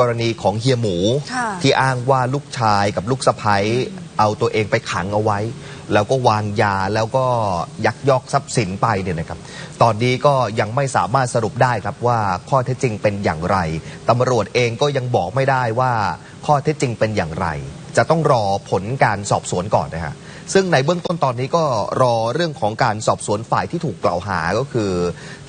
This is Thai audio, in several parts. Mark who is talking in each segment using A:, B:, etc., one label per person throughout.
A: กรณีของเฮียหมู
B: ค่ะ
A: ที่อ้างว่าลูกชายกับลูกสะพ้ย เอาตัวเองไปขังเอาไว้ แล้วก็วางยาแล้วก็ยักยอกทรัพย์สินไปเนี่ยนะครับ ตอนนี้ก็ยังไม่สามารถสรุปได้ครับว่าข้อเท็จจริงเป็นอย่างไรตำรวจเองก็ยังบอกไม่ได้ว่าข้อเท็จจริงเป็นอย่างไร จะต้องรอผลการสอบสวนก่อนนะฮะซึ่งในเบื้องต้นตอนนี้ก็รอเรื่องของการสอบสวนฝ่ายที่ถูกกล่าวหาก็คือ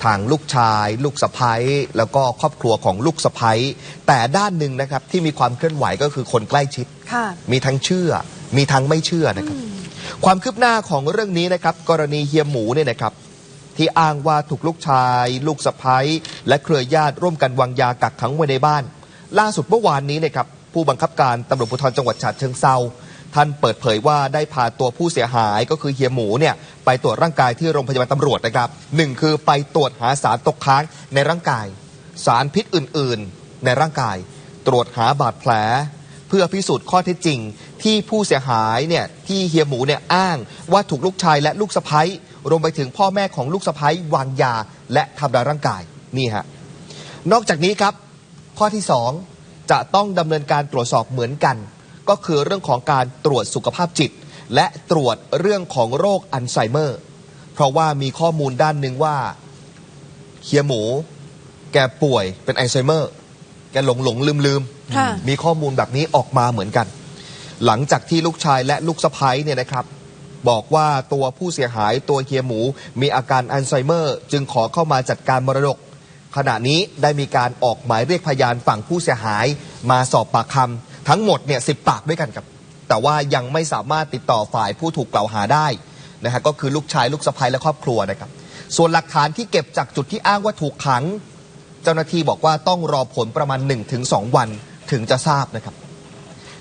A: ทางลูกชาย ลูกสะพ้ยแล้วก็ครอบครัวของลูกสะพ้ยแต่ด้านหนึ่งนะครับที่มีความเคลื่อนไหวก็คือคนใกล้ชิด
B: ค่ะ
A: มีทั้งเชื่อ มีทั้งไม่เชื่อนะครับ ความคืบหน้าของเรื่องนี้นะครับ กรณีเฮียหมูเนี่ยนะครับ ที่อ้างว่าถูกลูกชาย ลูกสะพ้ยและเครือญาติร่วมกันวางยากักขังไว้ในบ้าน ล่าสุดเมื่อวานนี้นะครับผู้บังคับการตำรวจภูธรจังหวัดฉะเชิงเซาท่านเปิดเผยว่าได้พาตัวผู้เสียหายก็คือเฮียหมูเนี่ยไปตรวจร่างกายที่โรงพยาบาลตำรวจนะครับหนึ่งคือไปตรวจหาสารตกค้างในร่างกาย สารพิษอื่น ๆ ในร่างกาย ตรวจหาบาดแผล เพื่อพิสูจน์ข้อเท็จจริง ที่ผู้เสียหายเนี่ยที่เฮียหมูเนี่ยอ้างว่าถูกลูกชายและลูกสะพ้ยรวมไปถึงพ่อแม่ของลูกสะพ้ยวางยา และทำร้ายร่างกายนี่ฮะนอกจากนี้ครับ ข้อที่ 2 จะต้องดำเนินการตรวจสอบเหมือนกัน ก็คือเรื่องของการตรวจสุขภาพจิต และตรวจเรื่องของโรคอัลไซเมอร์ เพราะว่ามีข้อมูลด้านหนึ่งว่าเฮียหมู แกป่วยเป็นอัลไซเมอร์ แกหลงหลงลืมลืมๆ
B: ค่ะ
A: มีข้อมูลแบบนี้ออกมาเหมือนกัน หลังจากที่ลูกชายและลูกสะพ้ยเนี่ยนะครับ บอกว่าตัวผู้เสียหายตัวเฮียหมู มีอาการอัลไซเมอร์ จึงขอเข้ามาจัดการมรดก ขณะนี้ได้มีการออกหมายเรียกพยานฝั่งผู้เสียหาย มาสอบปากคำทั้งหมดเนี่ยสิปากด้วยกันครับ แต่ว่ายังไม่สามารถติดต่อฝ่ายผู้ถูกกล่าวหาได้นะฮะก็คือลูกชายลูกสะพ้ยและครอบครัวนะครับ ส่วนหลักฐานที่เก็บจากจุดที่อ้างว่าถูกขัง เจ้าหน้าที่บอกว่าต้องรอผลประมาณ 1-2 วันถึงจะทราบนะครับ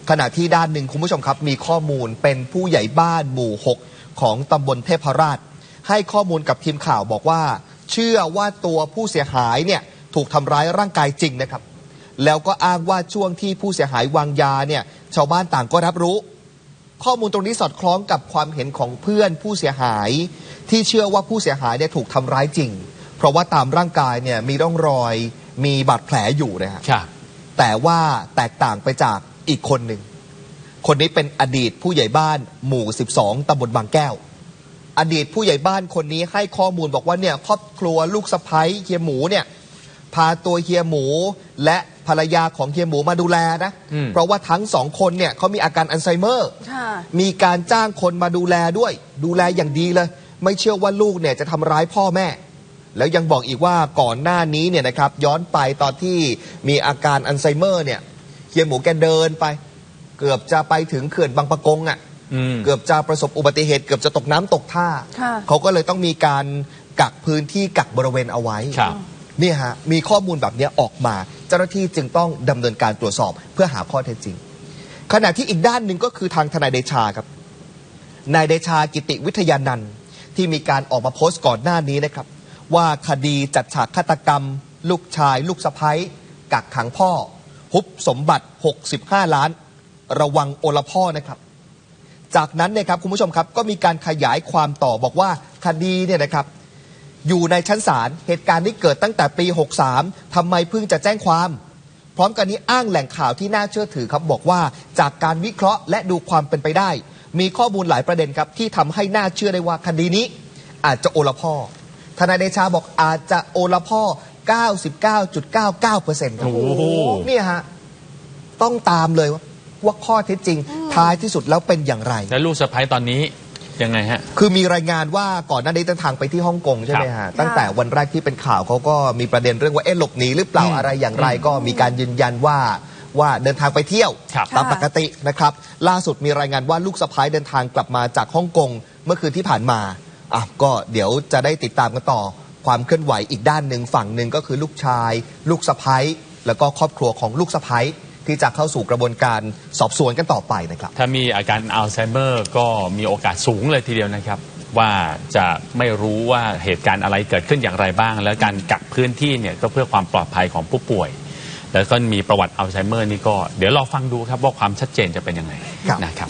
A: ขณะที่ด้านหนึ่งคุณผู้ชมครับ มีข้อมูลเป็นผู้ใหญ่บ้านหมู่ 6 ของตำบลเทพราช ให้ข้อมูลกับทีมข่าวบอกว่า เชื่อว่าตัวผู้เสียหายเนี่ยถูกทำร้ายร่างกายจริงนะครับ แล้วก็อ้างว่าช่วงที่ผู้เสียหายวางยาเนี่ยชาวบ้านต่างก็รับรู้ ข้อมูลตรงนี้สอดคล้องกับความเห็นของเพื่อนผู้เสียหาย ที่เชื่อว่าผู้เสียหายเนี่ยถูกทำร้ายจริง เพราะว่าตามร่างกายเนี่ยมีร่องรอยมีบาดแผลอยู่นะฮะ
C: ครับ
A: แต่ว่าแตกต่างไปจาก อีกคนหนึ่ง คนนี้เป็นอดีตผู้ใหญ่บ้านหมู่ 12ตำบลบางแก้ว อดีตผู้ใหญ่บ้านคนนี้ให้ข้อมูลบอกว่าเนี่ยครอบครัวลูกสะพ้ยเฮียหมูเนี่ยพาตัวเฮียหมู และภรรยาของเฮียหมูมาดูแลนะ
C: อืม
A: เพราะว่าทั้งสองคนเนี่ยเขามีอาการอัลไซเมอร์
B: ค่ะ
A: มีการจ้างคนมาดูแลด้วย ดูแลอย่างดีเลย ไม่เชื่อว่าลูกเนี่ยจะทำร้ายพ่อแม่ แล้วยังบอกอีกว่าก่อนหน้านี้เนี่ยนะครับย้อนไปตอนที่มีอาการอัลไซเมอร์เนี่ย เฮียหมูแกเดินไป เกือบจะไปถึงเขื่อนบางปะกงอะ่ะ
C: อืม
A: เกือบจะประสบอุบัติเหตุเกือบจะตกน้ำตกท่า
B: ค่ะ
A: เขาก็เลยต้องมีการกักพื้นที่กักบริเวณเอาไว้
C: ครับ
A: เนี่ยฮะมีข้อมูลแบบนี้ออกมา เจ้าหน้าที่จึงต้องดำเนินการตรวจสอบเพื่อหาข้อเท็จจริง ขณะที่อีกด้านหนึ่งก็คือทางทนายเดชาครับนายเดชากิติวิทยานันท์ที่มีการออกมาโพสต์ก่อนหน้านี้นะครับ ว่าคดีจัดฉากฆาตกรรม ลูกชาย ลูกสะพ้ยกักขังพ่อ ฮุบสมบัติ 65 ล้าน ระวังโอละพ่อนะครับ จากนั้นเนี่ยครับคุณผู้ชมครับก็มีการขยายความต่อบอกว่าคดีเนี่ยนะครับอยู่ในชั้นศาลเหตุการณ์นี้เกิดตั้งแต่ปี 63ทำไมเพิ่งจะแจ้งความ พร้อมกันนี้อ้างแหล่งข่าวที่น่าเชื่อถือครับบอกว่าจากการวิเคราะห์และดูความเป็นไปได้ มีข้อมูลหลายประเด็นครับที่ทำให้น่าเชื่อได้ว่าคดีนี้ อาจจะโอละพ่อทนายเดชาบอกอาจจะโอละพ่อ 99.99%ครับ
C: โอ้โห
A: เนี่ยฮะ ต้องตามเลยว่าว่าข้อเท็จจริงท้ายที่สุดแล้วเป็นอย่างไร
C: แล้วลูกสะพ้ายตอนนี้ยังไงฮะ
A: คือมีรายงานว่าก่อนหน้านี้เดินทางไปที่ฮ่องกงใช่ไหม
C: ครั
A: ฮะ
C: บ
A: ตั้งแต่วันแรกที่เป็นข่าวเขาก็มีประเด็นเรื่องว่าเอ๊ะหลบหนีหรือเปล่า
C: อืม
A: อะไรอย่างไร
C: อืม
A: ก็มีการยืนยันว่าว่าเดินทางไปเที่ยว
C: ครับ
A: ตามปกตินะครับ ล่าสุดมีรายงานว่าลูกสะพ้ายเดินทางกลับมาจากฮ่องกงเมื่อคืนที่ผ่านมาอะก็เดี๋ยวจะได้ติดตามกันต่อ ความเคลื่อนไหวอีกด้านหนึ่งฝั่งหนึ่งก็คือลูกชาย ลูกสะพ้ายแล้วก็ครอบครัวของลูกสะพ้ายที่จะเข้าสู่กระบวนการสอบสวนกันต่อไปนะครับ
C: ถ้ามีอาการอัลไซเมอร์ก็มีโอกาสสูงเลยทีเดียวนะครับ ว่าจะไม่รู้ว่าเหตุการณ์อะไรเกิดขึ้นอย่างไรบ้าง แล้วการกักพื้นที่เนี่ยก็เพื่อความปลอดภัยของผู้ป่วย แล้วก็มีประวัติอัลไซเมอร์นี่ก็เดี๋ยวรอฟังดูครับว่าความชัดเจนจะเป็นยังไง
A: ครับ
C: นะครับ